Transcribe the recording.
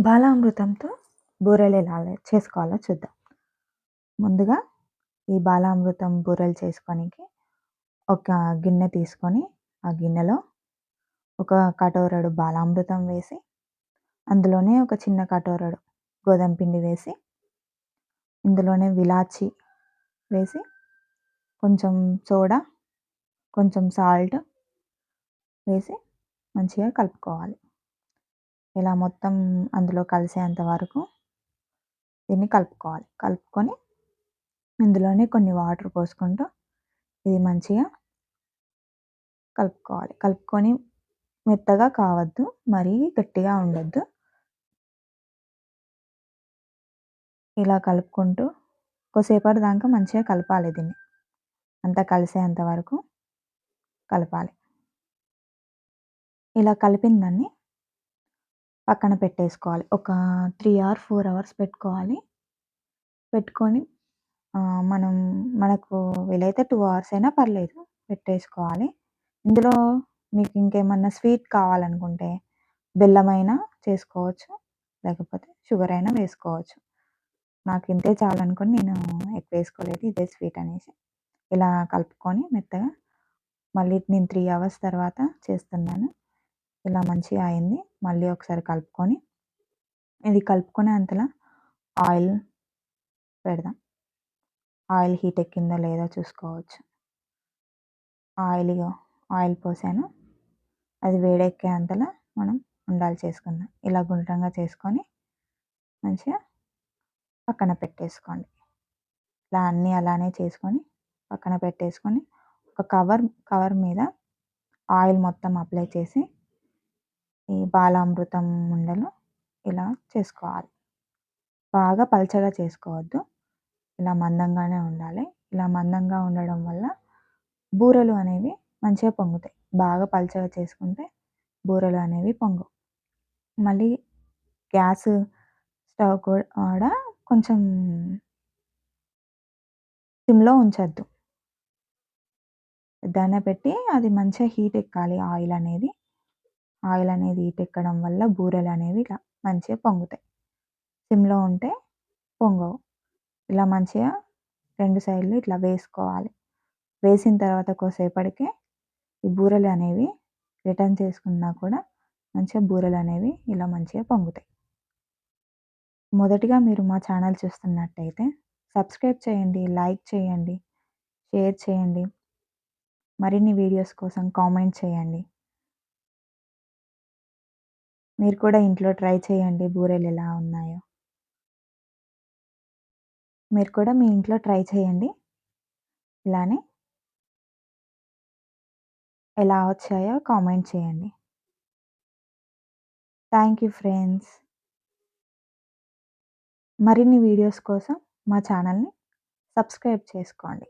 బాలామృతంతో బూరెలు ఎలా చేసుకోవాలో చూద్దాం. ముందుగా ఈ బాలామృతం బూరెలు చేసుకోనికి ఒక గిన్నె తీసుకొని ఆ గిన్నెలో ఒక కటోరడు బాలామృతం వేసి అందులోనే ఒక చిన్న కటోరడు గోధుమ పిండి వేసి ఇందులోనే విలాచి వేసి కొంచెం సోడా కొంచెం సాల్ట్ వేసి మంచిగా కలుపుకోవాలి. ఇలా మొత్తం అందులో కలిసేంత వరకు దీన్ని కలుపుకోవాలి. కలుపుకొని ఇందులోనే కొన్ని వాటర్ పోసుకుంటూ ఇది మంచిగా కలుపుకోవాలి. కలుపుకొని మెత్తగా కావద్దు మరీ గట్టిగా ఉండొద్దు. ఇలా కలుపుకుంటూ కొద్దిసేపటి దాకా మంచిగా కలపాలి దీన్ని. అంతా కలిసేంత వరకు కలపాలి. ఇలా కలిపిన దాన్ని పక్కన పెట్టేసుకోవాలి. ఒక త్రీ ఆర్ ఫోర్ అవర్స్ పెట్టుకోవాలి. పెట్టుకొని మనం మనకు వీలైతే టూ అవర్స్ అయినా పర్లేదు పెట్టేసుకోవాలి. ఇందులో మీకు ఇంకేమన్నా స్వీట్ కావాలనుకుంటే బెల్లమైనా చేసుకోవచ్చు లేకపోతే షుగర్ అయినా వేసుకోవచ్చు. నాకు ఇంతే చాలనుకొని నేను ఎక్కువ వేసుకోలేదు ఇదే స్వీట్ అనేసి. ఇలా కలుపుకొని మెత్తగా మళ్ళీ నేను త్రీ అవర్స్ తర్వాత చేస్తున్నాను. ఇలా మంచిగా అయింది. మళ్ళీ ఒకసారి కలుపుకొని ఇది కలుపుకునే అంతలా ఆయిల్ పెడదాం. ఆయిల్ హీట్ ఎక్కిందో లేదో చూసుకోవచ్చు. ఆయిల్ ఆయిల్ పోసాను. అది వేడెక్కే అంతలా మనం ఉండాలి చేసుకుందాం. ఇలా గుండ్రంగా చేసుకొని మంచిగా పక్కన పెట్టేసుకోండి. ఇలా అన్నీ అలానే చేసుకొని పక్కన పెట్టేసుకొని ఒక కవర్ కవర్ మీద ఆయిల్ మొత్తం అప్లై చేసి ఈ బాలామృతం ఉండలు ఇలా చేసుకోవాలి. బాగా పలచగా చేసుకోవద్దు. ఇలా మందంగానే ఉండాలి. ఇలా మందంగా ఉండడం వల్ల బూరెలు అనేవి మంచిగా పొంగుతాయి. బాగా పలచగా చేసుకుంటే బూరెలు అనేవి పొంగవు. మళ్ళీ గ్యాస్ స్టవ్ కూడా కొంచెం సిమ్లో ఉంచద్దు. దాన్ని పెట్టి అది మంచిగా హీట్ ఎక్కాలి ఆయిల్ అనేది. ఆయిల్ అనేది ఇటెక్కడం వల్ల బూరెలు అనేవి ఇలా మంచిగా పొంగుతాయి. సిమ్లో ఉంటే పొంగవు. ఇలా మంచిగా రెండు సైడ్లు ఇట్లా వేసుకోవాలి. వేసిన తర్వాత కొద్దిసేపటికి ఈ బూరెలు అనేవి రిటర్న్ చేసుకున్నా కూడా మంచిగా బూరెలు అనేవి ఇలా మంచిగా పొంగుతాయి. మొదటిగా మీరు మా ఛానల్ చూస్తున్నట్టయితే సబ్స్క్రైబ్ చేయండి లైక్ చేయండి షేర్ చేయండి. మరిన్ని వీడియోస్ కోసం కామెంట్ చేయండి. మీరు కూడా ఇంట్లో ట్రై చేయండి. బూరెలు ఎలా ఉన్నాయో. మీరు కూడా మీ ఇంట్లో ట్రై చేయండి. ఇలానే ఎలా వచ్చాయో కామెంట్ చేయండి. Thank you friends. మరిన్ని వీడియోస్ కోసం మా ఛానల్ని సబ్స్క్రైబ్ చేసుకోండి.